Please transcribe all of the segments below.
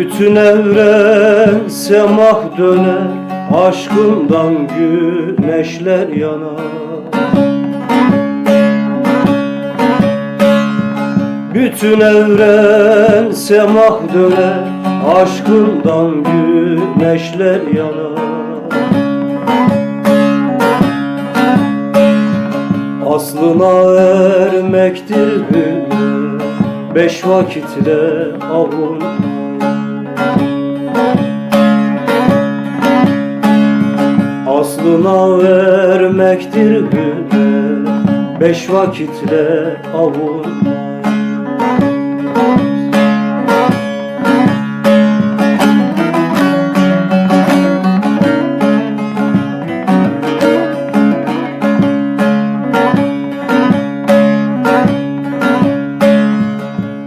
Bütün evren semah döner Aşkından güneşler yanar. Bütün evren semah döner Aşkından güneşler yanar. Aslına ermektir hünnür Beş vakitle avun ermektir hünnür Beş vakitle avun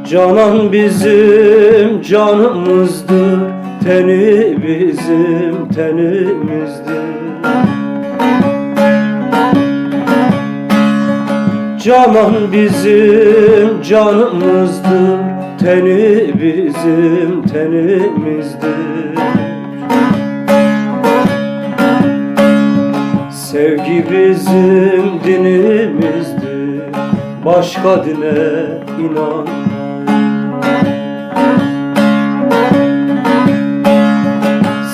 Canan bizim canımızdır Teni bizim tenimizdir Canan bizim canımızdır Teni bizim tenimizdir. Sevgi bizim dinimizdir Başka dine inan.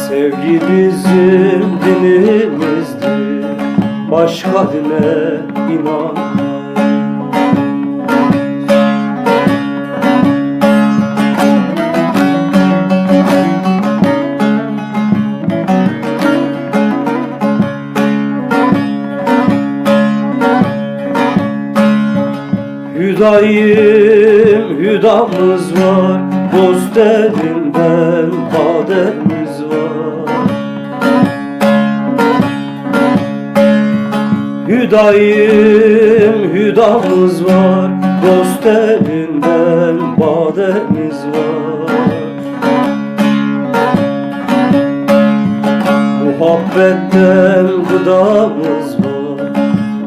Sevgi bizim dinimizdir Başka dine inan Hüdayim hüdamız var. Dost elinden bademiz var. Hüdayim hüdamız var. Dost elinden bademiz var. Muhabbetten gıdamız var.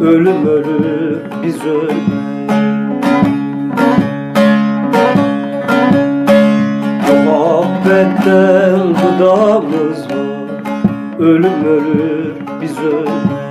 Ölüm ölür biz ölür Muhabbetten gıdamız var. Ölüm ölür biz ölür